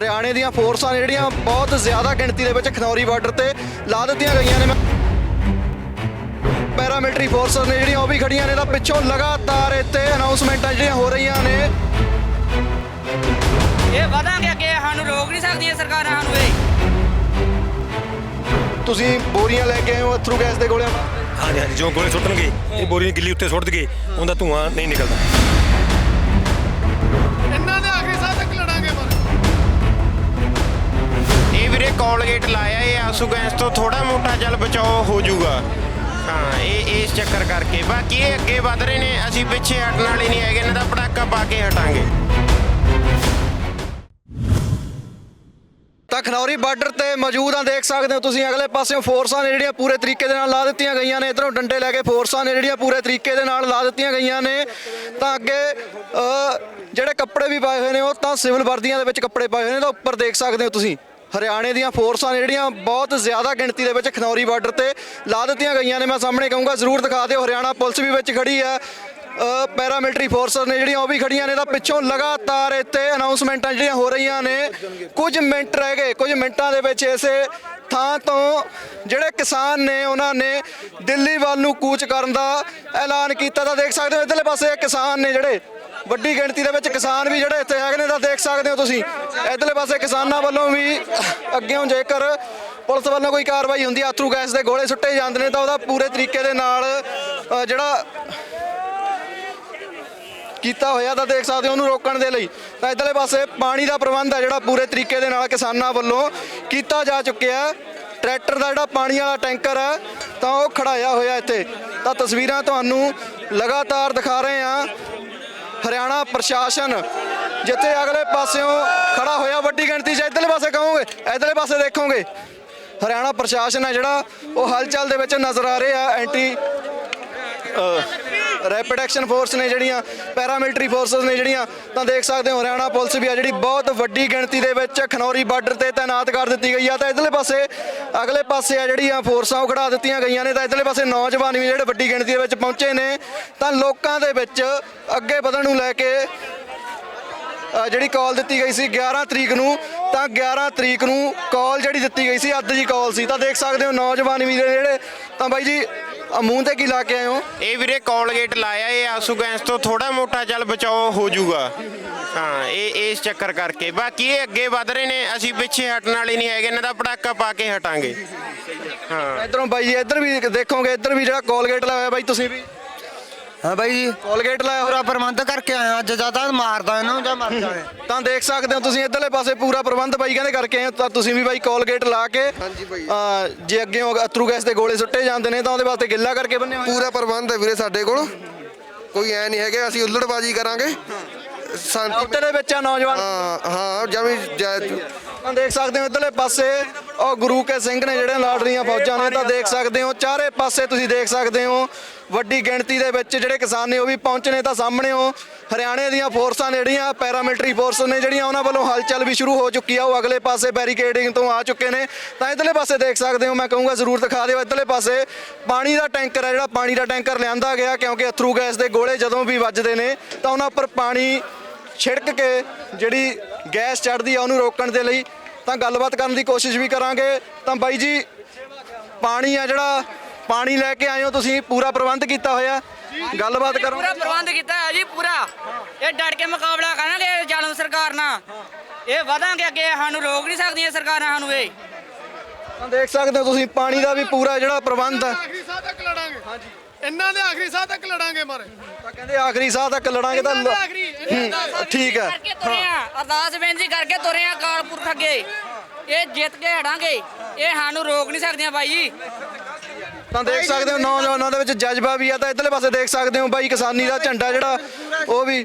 ਹਰਿਆਣੇ ਦੀਆਂ ਫੋਰਸਾਂ ਨੇ ਜਿਹੜੀਆਂ ਬਹੁਤ ਜ਼ਿਆਦਾ ਗਿਣਤੀ ਦੇ ਵਿੱਚ ਖਨੌਰੀ ਬਾਰਡਰ ਤੇ ਲਾ ਦਿੱਤੀਆਂ ਗਈਆਂ ਨੇ। ਪੈਰਾਮਿਲਟਰੀ ਫੋਰਸਸ ਨੇ ਜਿਹੜੀਆਂ ਉਹ ਵੀ ਖੜੀਆਂ ਨੇ ਤਾਂ ਪਿੱਛੋਂ ਲਗਾਤਾਰ ਇੱਥੇ ਅਨਾਉਂਸਮੈਂਟਾਂ ਜਿਹੜੀਆਂ ਹੋ ਰਹੀਆਂ ਨੇ। ਇਹ ਵਧਾਂਗੇ ਅੱਗੇ ਸਾਨੂੰ ਰੋਕ ਨਹੀਂ ਸਕਦੀਆਂ ਸਰਕਾਰਾਂ ਸਾਨੂੰ ਇਹ। ਤੁਸੀਂ ਬੋਰੀਆਂ ਲੈ ਕੇ ਆਏ ਹੋ ਅਥਰੂ ਗੈਸ ਦੇ ਗੋਲਿਆਂ ਹਾਂਜੀ ਹਾਂਜੀ ਜੋ ਗੋਲੇ ਸੁੱਟਣਗੇ ਇਹ ਬੋਰੀ ਗਿੱਲੀ ਉੱਤੇ ਸੁੱਟ ਦਈਏ ਉਹਦਾ ਧੂਆਂ ਨਹੀਂ ਨਿਕਲਦਾ। ਆਸੂ ਗੈਸ ਤੋਂ ਥੋੜਾ ਮੋਟਾ ਜਲ ਬਚਾਓ, ਹੋ ਜਾਊਗਾ। ਹਾਂ, ਇਹ ਇਸ ਚੱਕਰ ਕਰਕੇ। ਬਾਕੀ ਇਹ ਅੱਗੇ ਵਧ ਰਹੇ ਨੇ, ਅਸੀਂ ਪਿੱਛੇ ਹਟਣ ਵਾਲੇ ਨਹੀਂ ਹੈਗੇ, ਇਹਨਾਂ ਦਾ ਪਟਾਕਾ ਪਾ ਕੇ ਹਟਾਂਗੇ। ਤਾਂ ਖਨੌਰੀ ਬਾਰਡਰ ਤੇ ਮੌਜੂਦ ਆ, ਦੇਖ ਸਕਦੇ ਹੋ ਤੁਸੀਂ ਅਗਲੇ ਪਾਸਿਓਂ ਫੋਰਸਾਂ ਨੇ ਜਿਹੜੀਆਂ ਪੂਰੇ ਤਰੀਕੇ ਦੇ ਨਾਲ ਲਾ ਦਿੱਤੀਆਂ ਗਈਆਂ ਨੇ। ਇਧਰੋਂ ਡੰਡੇ ਲੈ ਕੇ ਫੋਰਸਾਂ ਨੇ ਜਿਹੜੀਆਂ ਪੂਰੇ ਤਰੀਕੇ ਦੇ ਨਾਲ ਲਾ ਦਿੱਤੀਆਂ ਗਈਆਂ ਨੇ। ਤਾਂ ਅੱਗੇ ਜਿਹੜੇ ਕੱਪੜੇ ਵੀ ਪਾਏ ਹੋਏ ਨੇ, ਉਹ ਤਾਂ ਸਿਵਲ ਵਰਦੀਆਂ ਦੇ ਵਿੱਚ ਕੱਪੜੇ ਪਾਏ ਹੋਏ ਨੇ, ਤਾਂ ਉੱਪਰ ਦੇਖ ਸਕਦੇ ਹੋ ਤੁਸੀਂ। ਹਰਿਆਣੇ ਦੀਆਂ ਫੋਰਸਾਂ ਨੇ ਜਿਹੜੀਆਂ ਬਹੁਤ ਜ਼ਿਆਦਾ ਗਿਣਤੀ ਦੇ ਵਿੱਚ ਖਨੌਰੀ ਬਾਰਡਰ ਤੇ ਲਾ ਦਿੱਤੀਆਂ ਗਈਆਂ ਨੇ। ਮੈਂ ਸਾਹਮਣੇ ਕਹੂੰਗਾ, ਜ਼ਰੂਰ ਦਿਖਾ ਦਿਓ, ਹਰਿਆਣਾ ਪੁਲਿਸ ਵੀ ਵਿੱਚ ਖੜੀ ਆ ਪੈਰਾਮਿਲਟਰੀ ਫੋਰਸਸ ਨੇ ਜਿਹੜੀਆਂ ਉਹ ਵੀ ਖੜੀਆਂ ਨੇ ਤਾਂ ਪਿੱਛੋਂ ਲਗਾਤਾਰ ਇੱਥੇ ਅਨਾਉਂਸਮੈਂਟਾਂ ਜਿਹੜੀਆਂ ਹੋ ਰਹੀਆਂ ਨੇ। ਕੁਝ ਮਿੰਟ ਰਹਿ ਗਏ, ਕੁਝ ਮਿੰਟਾਂ ਦੇ ਵਿੱਚ ਇਸੇ ਥਾਂ ਤੋਂ ਜਿਹੜੇ ਕਿਸਾਨ ਨੇ, ਉਹਨਾਂ ਨੇ ਦਿੱਲੀ ਵੱਲ ਨੂੰ ਕੂਚ ਕਰਨ ਦਾ ਐਲਾਨ ਕੀਤਾ। ਤਾਂ ਦੇਖ ਸਕਦੇ ਹੋ, ਇਧਰਲੇ ਪਾਸੇ ਕਿਸਾਨ ਨੇ ਜਿਹੜੇ ਵੱਡੀ ਗਿਣਤੀ ਦੇ ਵਿੱਚ ਕਿਸਾਨ ਵੀ ਜਿਹੜੇ ਇੱਥੇ ਹੈਗੇ ਨੇ ਤਾਂ ਦੇਖ ਸਕਦੇ ਹੋ ਤੁਸੀਂ। ਇਧਰਲੇ ਪਾਸੇ ਕਿਸਾਨਾਂ ਵੱਲੋਂ ਵੀ ਅੱਗੇੋਂ ਜੇਕਰ ਪੁਲਿਸ ਵੱਲੋਂ ਕੋਈ ਕਾਰਵਾਈ ਹੁੰਦੀ ਹੈ ਅਥਰੂ ਗੈਸ ਦੇ ਗੋਲੇ ਸੁੱਟੇ ਜਾਂਦੇ ਨੇ, ਤਾਂ ਉਹਦਾ ਪੂਰੇ ਤਰੀਕੇ ਦੇ ਨਾਲ ਜਿਹੜਾ ਕੀਤਾ ਹੋਇਆ ਤਾਂ ਦੇਖ ਸਕਦੇ ਹੋ ਉਹਨੂੰ ਰੋਕਣ ਦੇ ਲਈ। ਤਾਂ ਇਧਰਲੇ ਪਾਸੇ ਪਾਣੀ ਦਾ ਪ੍ਰਬੰਧ ਹੈ ਜਿਹੜਾ ਪੂਰੇ ਤਰੀਕੇ ਦੇ ਨਾਲ ਕਿਸਾਨਾਂ ਵੱਲੋਂ ਕੀਤਾ ਜਾ ਚੁੱਕਿਆ। ਟਰੈਕਟਰ ਦਾ ਜਿਹੜਾ ਪਾਣੀ ਵਾਲਾ ਟੈਂਕਰ ਹੈ ਤਾਂ ਉਹ ਖੜਾਇਆ ਹੋਇਆ ਇੱਥੇ। ਤਾਂ ਤਸਵੀਰਾਂ ਤੁਹਾਨੂੰ ਲਗਾਤਾਰ ਦਿਖਾ ਰਹੇ ਹਾਂ। ਹਰਿਆਣਾ ਪ੍ਰਸ਼ਾਸਨ ਜਿੱਥੇ ਅਗਲੇ ਪਾਸਿਓਂ ਖੜਾ ਹੋਇਆ, ਵੱਡੀ ਗਿਣਤੀ 'ਚ ਇਧਰਲੇ ਪਾਸੇ ਕਹੋਗੇ? ਇਧਰਲੇ ਪਾਸੇ ਦੇਖੋਗੇ? ਹਰਿਆਣਾ ਪ੍ਰਸ਼ਾਸਨ ਹੈ ਜਿਹੜਾ, ਉਹ ਹਲਚਲ ਦੇ ਵਿੱਚ ਨਜ਼ਰ ਆ ਰਿਹਾ, ਐਂਟੀ ਰੈਪਿਡ ਐਕਸ਼ਨ ਫੋਰਸ ਨੇ ਜਿਹੜੀਆਂ ਪੈਰਾਮਿਲਟਰੀ ਫੋਰਸਸ ਨੇ ਜਿਹੜੀਆਂ, ਤਾਂ ਦੇਖ ਸਕਦੇ ਹੋ ਹਰਿਆਣਾ ਪੁਲਿਸ ਵੀ ਆ ਜਿਹੜੀ ਬਹੁਤ ਵੱਡੀ ਗਿਣਤੀ ਦੇ ਵਿੱਚ ਖਨੌਰੀ ਬਾਰਡਰ ਤੇ ਤਾਇਨਾਤ ਕਰ ਦਿੱਤੀ ਗਈ ਆ। ਤਾਂ ਇਧਰਲੇ ਪਾਸੇ, ਅਗਲੇ ਪਾਸੇ ਆ ਜਿਹੜੀਆਂ ਫੋਰਸਾਂ ਉਹ ਖੜਾ ਦਿੱਤੀਆਂ ਗਈਆਂ ਨੇ, ਤਾਂ ਇਧਰਲੇ ਪਾਸੇ ਨੌਜਵਾਨ ਵੀ ਜਿਹੜੇ ਵੱਡੀ ਗਿਣਤੀ ਦੇ ਵਿੱਚ ਪਹੁੰਚੇ ਨੇ। ਤਾਂ ਲੋਕਾਂ ਦੇ ਵਿੱਚ ਅੱਗੇ ਵਧਣ ਨੂੰ ਲੈ ਕੇ ਜਿਹੜੀ ਕਾਲ ਦਿੱਤੀ ਗਈ ਸੀ 11 ਤਰੀਕ ਨੂੰ, ਤਾਂ 11 ਤਰੀਕ ਨੂੰ ਕਾਲ ਜਿਹੜੀ ਦਿੱਤੀ ਗਈ ਸੀ, ਅੱਧ ਦੀ ਕਾਲ ਸੀ। ਤਾਂ ਦੇਖ ਸਕਦੇ ਹੋ ਨੌਜਵਾਨ ਵੀ ਜਿਹੜੇ, ਤਾਂ ਬਾਈ ਜੀ ਆਹ ਮੂੰਹ ਤੇ ਕੀ ਲਾ ਕੇ ਆਏ ਹੋ? ਇਹ ਵੀਰੇ ਕੋਲਗੇਟ ਲਾਇਆ ਇਹ ਆਸੂ ਗੈਸ ਤੋਂ ਥੋੜਾ ਮੋਟਾ ਚੱਲ ਬਚਾਓ ਹੋ ਜਾਊਗਾ। ਹਾਂ ਇਹ ਇਸ ਚੱਕਰ ਕਰਕੇ। ਬਾਕੀ ਇਹ ਅੱਗੇ ਵਧ ਰਹੇ ਨੇ ਅਸੀਂ ਪਿੱਛੇ ਹਟਣ ਵਾਲੇ ਨਹੀਂ ਹੈਗੇ ਇਹਨਾਂ ਦਾ ਪਟਾਕਾ ਪਾ ਕੇ ਹਟਾਂਗੇ। ਹਾਂ। ਇਧਰੋਂ ਬਾਈ ਜੀ ਇੱਧਰ ਵੀ ਦੇਖੋਗੇ ਇੱਧਰ ਵੀ ਜਿਹੜਾ ਕੋਲਗੇਟ ਲਾਇਆ ਬਾਈ ਤੁਸੀਂ ਵੀ। ਹਾਂ ਬਾਈ ਜੀ। ਕੋਲਗੇਟ ਲਾਇਆ ਹੋਇਆ ਪੂਰਾ ਪ੍ਰਬੰਧ ਕਰਕੇ ਆਇਆ ਅੱਜ ਜ਼ਿਆਦਾ ਮਾਰਦਾ ਇਹਨੂੰ ਜਾਂ ਮਰ ਜਾਵੇ। ਤਾਂ ਦੇਖ ਸਕਦੇ ਹੋ ਤੁਸੀਂ ਇੱਧਰਲੇ ਪਾਸੇ ਪੂਰਾ ਪ੍ਰਬੰਧ ਬਾਈ ਕਹਿੰਦੇ ਕਰਕੇ ਆਏ ਹੋ, ਤਾਂ ਤੁਸੀਂ ਵੀ ਬਾਈ ਕੋਲਗੇਟ ਲਾ ਕੇ ਹਾਂਜੀ ਬਾਈ। ਜੇ ਅੱਗੇ ਅਥਰੂ ਗੈਸ ਦੇ ਗੋਲੇ ਸੁੱਟੇ ਜਾਂਦੇ ਨੇ ਤਾਂ ਉਹਦੇ ਵਾਸਤੇ ਗਿੱਲਾ ਕਰਕੇ ਬੰਨੇ ਹੋਏ ਪੂਰਾ ਪ੍ਰਬੰਧ ਹੈ ਵੀਰੇ ਸਾਡੇ ਕੋਲ। ਕੋਈ ਐ ਨਹੀਂ ਹੈਗੇ ਅਸੀਂ ਉਲੜਬਾਜੀ ਕਰਾਂਗੇ। ਸ਼ਾਂਤੀ ਦੇ ਵਿੱਚ ਆ ਨੌਜਵਾਨ। ਹਾਂ ਹਾਂ ਜਮੀ ਜੈ- ਤਾਂ ਦੇਖ ਸਕਦੇ ਹੋ ਇਧਰਲੇ ਪਾਸੇ, ਉਹ ਗੁਰੂ ਕੇ ਸਿੰਘ ਨੇ ਜਿਹੜੇ ਲੜ ਰਹੀਆਂ ਫੌਜਾਂ ਨੇ ਤਾਂ ਦੇਖ ਸਕਦੇ ਹੋ, ਚਾਰੇ ਪਾਸੇ ਤੁਸੀਂ ਦੇਖ ਸਕਦੇ ਹੋ, ਵੱਡੀ ਗਿਣਤੀ ਦੇ ਵਿੱਚ ਜਿਹੜੇ ਕਿਸਾਨ ਨੇ ਉਹ ਵੀ ਪਹੁੰਚੇ ਤਾਂ ਸਾਹਮਣੇ ਹੋ ਹਰਿਆਣੇ ਦੀਆਂ ਫੋਰਸਾਂ ਨੇ ਜਿਹੜੀਆਂ, ਪੈਰਾਮਿਲਟਰੀ ਫੋਰਸ ਨੇ ਜਿਹੜੀਆਂ ਉਹਨਾਂ ਵੱਲੋਂ ਹਲਚਲ ਵੀ ਸ਼ੁਰੂ ਹੋ ਚੁੱਕੀ ਆ, ਉਹ ਅਗਲੇ ਪਾਸੇ ਬੈਰੀਕੇਡਿੰਗ ਤੋਂ ਆ ਚੁੱਕੇ ਨੇ। ਤਾਂ ਇਧਰਲੇ ਪਾਸੇ ਦੇਖ ਸਕਦੇ ਹੋ, ਮੈਂ ਕਹੂੰਗਾ ਜ਼ਰੂਰ ਦਿਖਾ ਦਿਓ ਇਧਰਲੇ ਪਾਸੇ, ਪਾਣੀ ਦਾ ਟੈਂਕਰ ਹੈ ਜਿਹੜਾ ਪਾਣੀ ਦਾ ਟੈਂਕਰ ਲਿਆਂਦਾ ਗਿਆ ਕਿਉਂਕਿ ਅਥਰੂ ਗੈਸ ਦੇ ਗੋਲੇ ਜਦੋਂ ਵੀ ਵੱਜਦੇ ਨੇ, ਤਾਂ ਉਹਨਾਂ ਉੱਪਰ ਪਾਣੀ ਛਿੜਕ ਕੇ ਜਿਹੜੀ ਗੈਸ ਚੜਦੀ ਆ ਉਹਨੂੰ ਰੋਕਣ ਦੇ ਲਈ ਤਾਂ ਗੱਲਬਾਤ ਕਰਨ ਦੀ ਕੋਸ਼ਿਸ਼ ਵੀ ਕਰਾਂਗੇ। ਤਾਂ ਬਾਈ ਜੀ ਪਾਣੀ ਆ ਜਿਹੜਾ ਪਾਣੀ ਲੈ ਕੇ ਆਏ ਹੋ ਤੁਸੀਂ ਪੂਰਾ ਪ੍ਰਬੰਧ ਕੀਤਾ ਹੋਇਆ। ਗੱਲਬਾਤ ਕਰੋ। ਪੂਰਾ ਪ੍ਰਬੰਧ ਕੀਤਾ ਹੈ ਜੀ ਪੂਰਾ। ਇਹ ਡਟ ਕੇ ਮੁਕਾਬਲਾ ਕਰਾਂਗੇ ਜ਼ਾਲਮ ਸਰਕਾਰ ਨਾਲ। ਇਹ ਵਧਾਂਗੇ ਅੱਗੇ ਸਾਨੂੰ ਰੋਕ ਨਹੀਂ ਸਕਦੀਆਂ ਸਰਕਾਰਾਂ ਸਾਨੂੰ ਇਹ। ਤਾਂ ਦੇਖ ਸਕਦੇ ਹੋ ਤੁਸੀਂ ਪਾਣੀ ਦਾ ਵੀ ਪੂਰਾ ਜਿਹੜਾ ਪ੍ਰਬੰਧ ਹੈ ਆਖਰੀ ਸਾਹ ਤੱਕ ਲੜਾਂਗੇ। ਹਾਂਜੀ। ਇਹਨਾਂ ਦੇ ਆਖਰੀ ਸਾਹ ਤੱਕ ਲੜਾਂਗੇ ਪਰ ਕਹਿੰਦੇ ਆਖਰੀ ਸਾਹ ਤੱਕ ਲੜਾਂਗੇ ਤਾਂ ਲ- ਹੂੰ, ਠੀਕ ਹੈ ਕਰਕੇ ਤੁਰੇ ਆ। ਅਰਦਾਸ ਬੇਨਤੀ ਕਰਕੇ ਤੁਰੇ ਆ ਕਾਲਪੁਰ ਅੱਗੇ। ਇਹ ਜਿੱਤ ਕੇ ਹਟਾਂਗੇ। ਇਹ ਸਾਨੂੰ ਰੋਕ ਨਹੀਂ ਸਕਦੀਆਂ ਬਾਈ ਜੀ। ਤਾਂ ਦੇਖ ਸਕਦੇ ਹੋ ਨੌਜਵਾਨਾਂ ਦੇ ਵਿੱਚ ਜਜ਼ਬਾ ਵੀ ਆ ਤਾਂ ਇਧਰਲੇ ਪਾਸੇ ਦੇਖ ਸਕਦੇ ਹੋ ਬਾਈ ਕਿਸਾਨੀ ਦਾ ਝੰਡਾ ਜਿਹੜਾ ਉਹ ਵੀ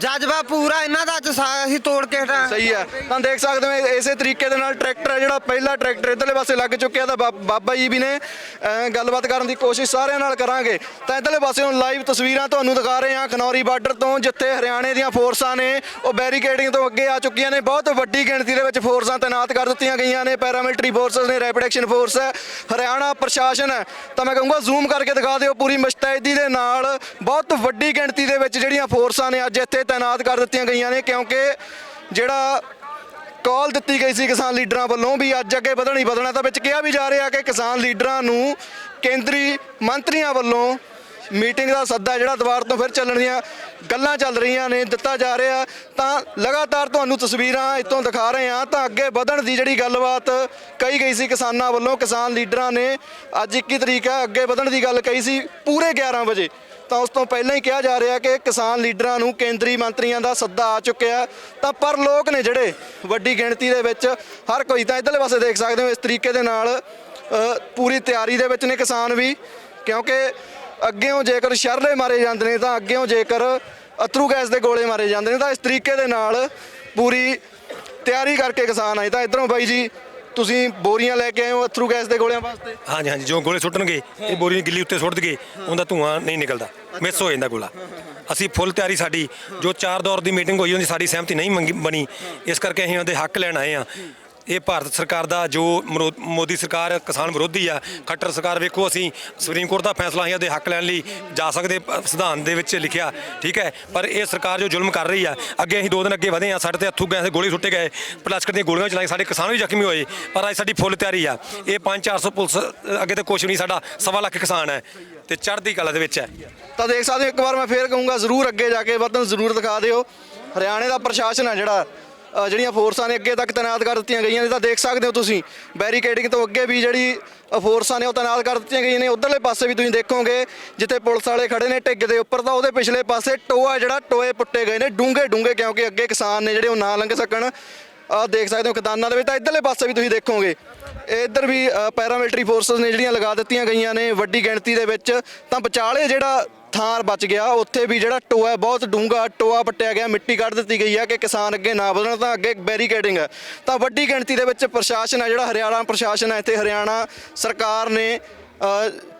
ਜਜ਼ਬਾ ਪੂਰਾ ਇਹਨਾਂ ਦਾ ਅੱਜ ਸਾ- ਅਸੀਂ ਤੋੜ ਕੇ ਹਟਾ ਸਹੀ ਹੈ। ਤਾਂ ਦੇਖ ਸਕਦੇ ਹੋ ਇਹ- ਇਸੇ ਤਰੀਕੇ ਦੇ ਨਾਲ ਟਰੈਕਟਰ ਹੈ ਜਿਹੜਾ ਪਹਿਲਾ ਟਰੈਕਟਰ ਇਧਰਲੇ ਪਾਸੇ ਲੱਗ ਚੁੱਕਿਆ ਤਾਂ ਬਾ- ਬਾਬਾ ਜੀ ਵੀ ਨੇ ਅਹ, ਗੱਲਬਾਤ ਕਰਨ ਦੀ ਕੋਸ਼ਿਸ਼ ਸਾਰਿਆਂ ਨਾਲ ਕਰਾਂਗੇ। ਤਾਂ ਇਧਰਲੇ ਪਾਸੇ ਹੁਣ ਲਾਈਵ ਤਸਵੀਰਾਂ ਤੁਹਾਨੂੰ ਦਿਖਾ ਰਹੇ ਹਾਂ ਖਨੌਰੀ ਬਾਰਡਰ ਤੋਂ ਜਿੱਥੇ ਹਰਿਆਣੇ ਦੀਆਂ ਫੋਰਸਾਂ ਨੇ ਉਹ ਬੈਰੀਕੇਡਿੰਗ ਤੋਂ ਅੱਗੇ ਆ ਚੁੱਕੀਆਂ ਨੇ। ਬਹੁਤ ਵੱਡੀ ਗਿਣਤੀ ਦੇ ਵਿੱਚ ਫੋਰਸਾਂ ਤਾਇਨਾਤ ਕਰ ਦਿੱਤੀਆਂ ਗਈਆਂ ਨੇ। ਪੈਰਾਮਿਲਟਰੀ ਫੋਰਸਸ ਨੇ ਰੈਪਿਡ ਐਕਸ਼ਨ ਫੋਰਸ ਹੈ। ਹਰਿਆਣਾ ਪ੍ਰਸ਼ਾਸਨ ਹੈ। ਤਾਂ ਮੈਂ ਕਹੂੰਗਾ ਜ਼ੂਮ ਕਰਕੇ ਦਿਖਾ ਦਿਓ ਪੂਰੀ ਮੁਸ਼ਤੈਦੀ ਦੇ ਨਾਲ। ਬਹੁਤ ਵੱਡੀ ਗਿਣਤੀ ਦੇ ਵਿੱਚ ਜਿਹੜੀਆਂ ਫੋਰਸਾਂ ਨੇ ਅੱਜ ਇੱਥੇ ਤਾਇਨਾਤ ਕਰ ਦਿੱਤੀਆਂ ਗਈਆਂ ਨੇ ਕਿਉਂਕਿ ਜਿਹੜਾ ਕਾਲ ਦਿੱਤੀ ਗਈ ਸੀ ਕਿਸਾਨ ਲੀਡਰਾਂ ਵੱਲੋਂ ਵੀ ਅੱਜ ਅੱਗੇ ਵਧਣਾ ਹੀ ਵਧਣਾ ਤਾਂ ਵਿੱਚ ਕਿਹਾ ਵੀ ਜਾ ਰਿਹਾ ਕਿ ਕਿਸਾਨ ਲੀਡਰਾਂ ਨੂੰ ਕੇਂਦਰੀ ਮੰਤਰੀਆਂ ਵੱਲੋਂ ਮੀਟਿੰਗ ਦਾ ਸੱਦਾ ਜਿਹੜਾ ਦੁਬਾਰ ਤੋਂ ਫਿਰ ਚੱਲਣ ਦੀਆਂ ਗੱਲਾਂ ਚੱਲ ਰਹੀਆਂ ਨੇ, ਦਿੱਤਾ ਜਾ ਰਿਹਾ। ਤਾਂ ਲਗਾਤਾਰ ਤੁਹਾਨੂੰ ਤਸਵੀਰਾਂ ਇੱਥੋਂ ਦਿਖਾ ਰਹੇ ਹਾਂ। ਤਾਂ ਅੱਗੇ ਵਧਣ ਦੀ ਜਿਹੜੀ ਗੱਲਬਾਤ ਕਹੀ ਗਈ ਸੀ ਕਿਸਾਨਾਂ ਵੱਲੋਂ, ਕਿਸਾਨ ਲੀਡਰਾਂ ਨੇ ਅੱਜ 21 ਤਰੀਕ ਹੈ, ਅੱਗੇ ਵਧਣ ਦੀ ਗੱਲ ਕਹੀ ਸੀ ਪੂਰੇ 11 ਵਜੇ। ਤਾਂ ਉਸ ਤੋਂ ਪਹਿਲਾਂ ਹੀ ਕਿਹਾ ਜਾ ਰਿਹਾ ਕਿ ਕਿਸਾਨ ਲੀਡਰਾਂ ਨੂੰ ਕੇਂਦਰੀ ਮੰਤਰੀਆਂ ਦਾ ਸੱਦਾ ਆ ਚੁੱਕਿਆ ਤਾਂ ਪਰ ਲੋਕ ਨੇ ਜਿਹੜੇ ਵੱਡੀ ਗਿਣਤੀ ਦੇ ਵਿੱਚ, ਹਰ ਕੋਈ ਤਾਂ ਇਧਰਲੇ ਪਾਸੇ ਦੇਖ ਸਕਦੇ ਹੋ, ਇਸ ਤਰੀਕੇ ਦੇ ਨਾਲ ਪੂਰੀ ਤਿਆਰੀ ਦੇ ਵਿੱਚ ਨੇ ਕਿਸਾਨ ਵੀ। ਕਿਉਂਕਿ ਅੱਗੇੋਂ ਜੇਕਰ ਸ਼ਰਲੇ ਮਾਰੇ ਜਾਂਦੇ ਨੇ, ਤਾਂ ਅੱਗੇੋਂ ਜੇਕਰ ਅਥਰੂ ਗੈਸ ਦੇ ਗੋਲੇ ਮਾਰੇ ਜਾਂਦੇ ਨੇ, ਤਾਂ ਇਸ ਤਰੀਕੇ ਦੇ ਨਾਲ ਪੂਰੀ ਤਿਆਰੀ ਕਰਕੇ ਕਿਸਾਨ ਆਏ। ਤਾਂ ਇਧਰੋਂ ਬਾਈ ਜੀ ਤੁਸੀਂ ਬੋਰੀਆਂ ਲੈ ਕੇ ਆਏ ਹੋ ਅਥਰੂ ਗੈਸ ਦੇ ਗੋਲਿਆਂ ਵਾਸਤੇ? ਹਾਂਜੀ ਹਾਂਜੀ ਜੋ ਗੋਲੇ ਸੁੱਟਣਗੇ, ਇਹ ਬੋਰੀ ਗਿੱਲੀ ਉੱਤੇ ਸੁੱਟ ਦਈਏ, ਉਹਦਾ ਧੂਆਂ ਨਹੀਂ ਨਿਕਲਦਾ, ਮਿਸ ਹੋ ਜਾਂਦਾ ਗੋਲਾ। ਅਸੀਂ ਫੁੱਲ ਤਿਆਰੀ ਸਾਡੀ, ਜੋ ਚਾਰ ਦੌਰ ਦੀ ਮੀਟਿੰਗ ਹੋਈ, ਉਹਦੀ ਸਾਡੀ ਸਹਿਮਤੀ ਨਹੀਂ ਮੰਗੀ ਬਣੀ। ਇਸ ਕਰਕੇ ਅਸੀਂ ਉਹਦੇ ਹੱਕ ਲੈਣ ਆਏ ਆ ਇਹ ਭਾਰਤ ਸਰਕਾਰ ਦਾ ਜੋ ਮਰੋ- ਮੋਦੀ ਸਰਕਾਰ ਕਿਸਾਨ ਵਿਰੋਧੀ ਆ ਖੱਟਰ ਸਰਕਾਰ ਵੇਖੋ ਅਸੀਂ ਸੁਪਰੀਮ ਕੋਰਟ ਦਾ ਫੈਸਲਾ ਅਸੀਂ ਉਹਦੇ ਹੱਕ ਲੈਣ ਲਈ ਜਾ ਸਕਦੇ ਅ, ਸੰਵਿਧਾਨ ਦੇ ਵਿੱਚ ਲਿਖਿਆ ਠੀਕ ਹੈ? ਪਰ ਇਹ ਸਰਕਾਰ ਜੋ ਜ਼ੁਲਮ ਕਰ ਰਹੀ ਆ ਅੱਗੇ ਅਸੀਂ ਦੋ ਦਿਨ ਅੱਗੇ ਵਧੇ ਆ ਸਾਡੇ ਤੇ ਹੱਥੋਂ ਗਏ ਸੀ, ਗੋਲੀ ਸੁੱਟੇ ਗਏ ਪਲਾਸਟਿਕ ਦੀਆਂ ਗੋਲੀਆਂ ਚਲਾਈ ਸਾਡੇ ਕਿਸਾਨ ਵੀ ਜ਼ਖਮੀ ਹੋਏ ਪਰ ਅੱਜ ਸਾਡੀ ਫੁੱਲ ਤਿਆਰੀ ਆ। ਇਹ 5-400 ਪੁਲਿਸ ਅੱਗੇ ਤੇ ਕੁਛ ਨਹੀਂ ਸਾਡਾ ਸਵਾ ਲੱਖ ਕਿਸਾਨ ਹੈ ਤੇ ਚੜ੍ਹਦੀ ਕਲਾ ਦੇ ਵਿੱਚ ਹੈ। ਤਾਂ ਦੇਖ ਸਕਦੇ ਹੋ ਇੱਕ ਵਾਰ ਮੈਂ ਫੇਰ ਕਹੂੰਗਾ ਜ਼ਰੂਰ ਅੱਗੇ ਜਾ ਕੇ ਵਧਣ ਜ਼ਰੂਰ ਦਿਖਾ ਦਿਓ। ਹਰਿਆਣੇ ਦਾ ਪ੍ਰਸ਼ਾਸਨ ਹੈ ਜਿਹੜਾ ਅ, ਜਿਹੜੀਆਂ ਫੋਰਸਾਂ ਨੇ ਅੱਗੇ ਤੱਕ ਤੈਨਾਤ ਕਰ ਦਿੱਤੀਆਂ ਗਈਆਂ ਨੇ ਤਾਂ ਦੇਖ ਸਕਦੇ ਹੋ ਤੁਸੀਂ। ਬੈਰੀਕੇਡਿੰਗ ਤੋਂ ਅੱਗੇ ਵੀ ਜਿਹੜੀ ਅ, ਫੋਰਸਾਂ ਨੇ ਉਹ ਤੈਨਾਤ ਕਰ ਦਿੱਤੀਆਂ ਗਈਆਂ ਨੇ। ਉਧਰਲੇ ਪਾਸੇ ਵੀ ਤੁਸੀਂ ਦੇਖੋਗੇ ਜਿੱਥੇ ਪੁਲਿਸ ਵਾਲੇ ਖੜੇ ਨੇ ਢਿੱਗ ਦੇ ਉੱਪਰ ਤਾਂ ਉਹਦੇ ਪਿਛਲੇ ਪਾਸੇ ਟੋਆ ਜਿਹੜਾ ਟੋਏ ਪੁੱਟੇ ਗਏ ਨੇ ਡੂੰਘੇ ਡੂੰਘੇ ਕਿਉਂਕਿ ਅੱਗੇ ਕਿਸਾਨ ਨੇ ਜਿਹੜੇ ਉਹ ਨਾ ਲੰਘ ਸਕਣ। ਆ ਦੇਖ ਸਕਦੇ ਹੋ ਖਦਾਨਾਂ ਦੇ ਵਿੱਚ ਤਾਂ ਇਧਰਲੇ ਪਾਸੇ ਵੀ ਤੁਸੀਂ ਦੇਖੋਗੇ। ਇੱਧਰ ਵੀ ਪੈਰਾਮਿਲਟਰੀ ਫੋਰਸਸ ਨੇ ਜਿਹੜੀਆਂ ਲਗਾ ਦਿੱਤੀਆਂ ਗਈਆਂ ਨੇ ਵੱਡੀ ਗਿਣਤੀ ਦੇ ਵਿੱਚ ਤਾਂ ਵਿਚਾਲੇ ਜਿਹੜਾ ਥਾਂ ਬਚ ਗਿਆ। ਉੱਥੇ ਵੀ ਜਿਹੜਾ ਟੋਆ ਬਹੁਤ ਡੂੰਘਾ ਟੋਆ ਪੱਟਿਆ ਗਿਆ। ਮਿੱਟੀ ਕੱਢ ਦਿੱਤੀ ਗਈ ਹੈ ਕਿ ਕਿਸਾਨ ਅੱਗੇ ਨਾ ਵਧਣ, ਤਾਂ ਅੱਗੇ ਬੈਰੀਕੇਡਿੰਗ ਹੈ। ਤਾਂ ਵੱਡੀ ਗਿਣਤੀ ਦੇ ਵਿੱਚ ਪ੍ਰਸ਼ਾਸਨ ਹੈ, ਜਿਹੜਾ ਹਰਿਆਣਾ ਪ੍ਰਸ਼ਾਸਨ ਹੈ, ਇੱਥੇ ਹਰਿਆਣਾ ਸਰਕਾਰ ਨੇ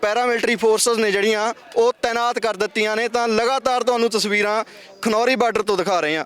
ਪੈਰਾਮਿਲਟਰੀ ਫੋਰਸਸ ਨੇ ਜਿਹੜੀਆਂ, ਉਹ ਤਾਇਨਾਤ ਕਰ ਦਿੱਤੀਆਂ ਨੇ। ਤਾਂ ਲਗਾਤਾਰ ਤੁਹਾਨੂੰ ਤਸਵੀਰਾਂ ਖਨੌਰੀ ਬਾਰਡਰ ਤੋਂ ਦਿਖਾ ਰਹੇ ਹਾਂ।